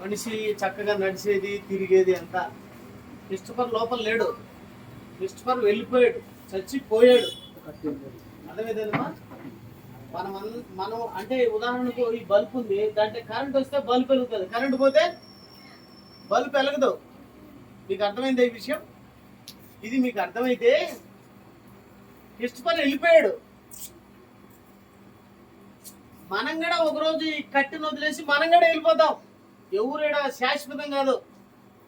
మనిషి చక్కగా నడిచేది తిరిగేది అంతా క్రిస్టఫర్ లోపల లేడు. క్రిస్టఫర్ వెళ్ళిపోయాడు. చచ్చిపోయాడు. అర్థమైందమ్మా మనం మనం అంటే ఉదాహరణకు ఈ బల్బ్ ఉంది. దాంట్లో కరెంట్ వస్తే బల్బ్ వెలుగుతుంది కరెంట్ పోతే బల్బ్ వెలగదు మీకు అర్థమైంది ఈ విషయం? ఇది మీకు అర్థమైతే క్రిస్టఫర్ వెళ్ళిపోయాడు. మనం కూడా ఒకరోజు ఈ కట్టిని వదిలేసి మనం కూడా వెళ్ళిపోతాం. ఎవరేడా శాశ్వతం కాదు.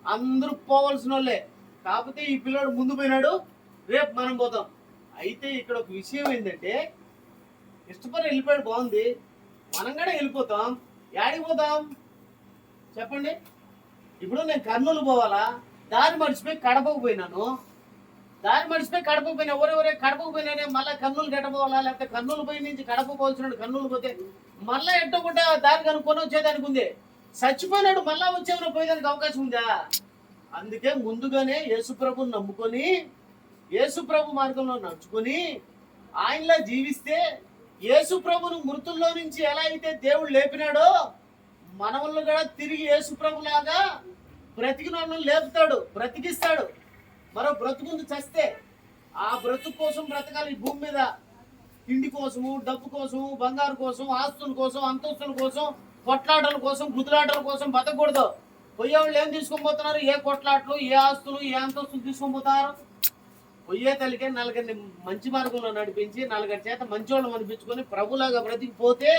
అందరూ పోవాల్సిన వాళ్ళే. కాకపోతే ఈ పిల్లోడు ముందు పోయినాడు రేపు మనం పోతాం. అయితే ఇక్కడ ఒక విషయం ఏంటంటే ఇష్టపడి వెళ్ళిపోయాడు బాగుంది. మనం కూడా వెళ్ళిపోతాం. యాడికి పోతాం? చెప్పండి. ఇప్పుడు నేను కర్నూలు పోవాలా? దారి మర్చిపోయి కడపకు పోయినాను. దారి మర్చిపోయి కడపకు పోయినా ఎవరెవరే? కడపకు పోయినానే మళ్ళీ కర్నూలు గడ్డ లేకపోతే కర్నూలు పోయి నుంచి కడప పోవాల్సిన కర్నూలు పోతే మళ్ళీ ఎట్టకుండా దారి కనుక్కొని వచ్చేదానికి ఉంది. చచ్చిపోయినాడు మళ్ళా వచ్చేమైనా పోయేదానికి అవకాశం ఉందా? అందుకే ముందుగానే యేసుప్రభుని నమ్ముకొని యేసుప్రభు మార్గంలో నడుచుకొని ఆయనలా జీవిస్తే యేసుప్రభును మృతుల్లో నుంచి ఎలా అయితే దేవుడు లేపినాడో మనవళ్ళు కూడా తిరిగి యేసుప్రభులాగా బ్రతికిన వాళ్ళని లేపుతాడు బ్రతికిస్తాడు. మరో బ్రతుకుంది చస్తే ఆ బ్రతుకు కోసం బ్రతకాలి భూమి మీద. తిండి కోసము డబ్బు కోసము బంగారు కోసం ఆస్తుల కోసం అంతస్తుల కోసం కొట్లాటల కోసం గుద్దులాటల కోసం బతకూడదు. పోయేవాళ్ళు ఏం తీసుకొని పోతున్నారు? ఏ కొట్లాట్లు ఏ ఆస్తులు ఏ అంతస్తులు తీసుకొని పోతారు? పొయ్యే తల్లికే నలుగురిని మంచి మార్గంలో నడిపించి నలుగురి చేత మంచోళ్ళం అనిపించుకొని ప్రభులాగా బ్రతికిపోతే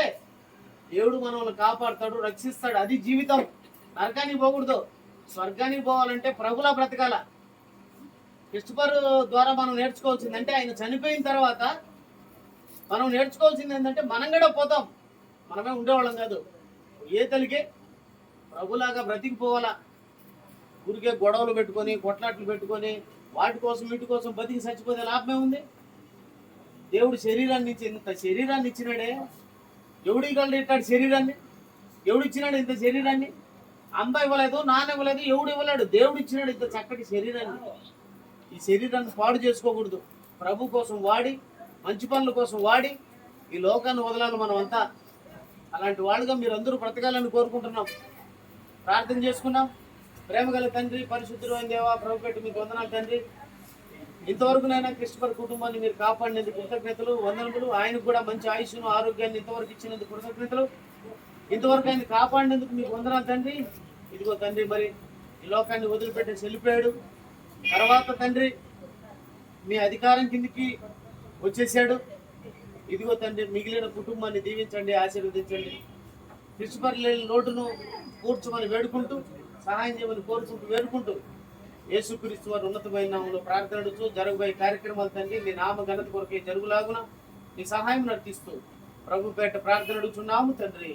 దేవుడు మనల్ని కాపాడుతాడు రక్షిస్తాడు. అది జీవితం. నరకానికి పోకూడదు. స్వర్గానికి పోవాలంటే ప్రభులా బ్రతకాల. క్రిస్టఫర్ ద్వారా మనం నేర్చుకోవాల్సింది అంటే ఆయన చనిపోయిన తర్వాత మనం నేర్చుకోవాల్సింది ఏంటంటే మనం కూడా పోతాం. మనమే ఉండేవాళ్ళం కాదు. ఏ తల్లికే? ప్రభులాగా బ్రతికిపోవాలా? ఊరికే గొడవలు పెట్టుకొని కొట్లాట్లు పెట్టుకొని వాటి కోసం వీటి కోసం బతికి చచ్చిపోతే లాభమే ఉంది? దేవుడు శరీరాన్ని ఇచ్చి ఇంత శరీరాన్ని ఇచ్చినాడే? ఎవడు ఇవ్వగలడు ఇట్లాంటి శరీరాన్ని? ఎవడు ఇచ్చినాడు ఇంత శరీరాన్ని? అమ్మ ఇవ్వలేదు నాన్న ఇవ్వలేదు ఎవడు ఇవ్వలేడు. దేవుడు ఇచ్చినాడు ఇంత చక్కటి శరీరాన్ని. ఈ శరీరాన్ని పాడు చేసుకోకూడదు. ప్రభు కోసం వాడి మంచి పనుల కోసం వాడి. ఈ లోకాన్ని వదలాలి మనం అంతా అలాంటి వాళ్ళుగా మీరు అందరూ బ్రతకాలని కోరుకుంటున్నాం. ప్రార్థన చేసుకున్నాం. ప్రేమ గల తండ్రి పరిశుద్ధుడు అయిన దేవా ప్రభుపెట్టి మీకు వందనాలు తండ్రి. ఇంతవరకు నైనా క్రిస్టఫర్ కుటుంబాన్ని మీరు కాపాడినందుకు కృతజ్ఞతలు వందనములు. ఆయనకు కూడా మంచి ఆయుష్ను ఆరోగ్యాన్ని ఇంతవరకు ఇచ్చినందుకు కృతజ్ఞతలు. ఇంతవరకు ఆయన కాపాడినందుకు మీకు వందనాలు తండ్రి. ఇదిగో తండ్రి మరి ఈ లోకాన్ని వదిలిపెట్టి వెళ్ళిపోయాడు తర్వాత తండ్రి మీ అధికారం కిందికి వచ్చేసాడు. ఇదిగో తండ్రి మిగిలిన కుటుంబాన్ని దీవించండి ఆశీర్వదించండి. క్రిస్టఫర్ లేని లోటును కూర్చోమని వేడుకుంటూ సహాయం చేయమని కోరుకుంటూ వేడుకుంటూ యేసుక్రీస్తు వారి ఉన్నతమైన నామంలో ప్రార్థనడుచు జరగబోయే కార్యక్రమాలు తండ్రి మీ నామ ఘనత కొరకే జరుగులాగున మీ సహాయం నడిపిస్తూ ప్రభు పేట ప్రార్థన అడుగుచున్నాము తండ్రి.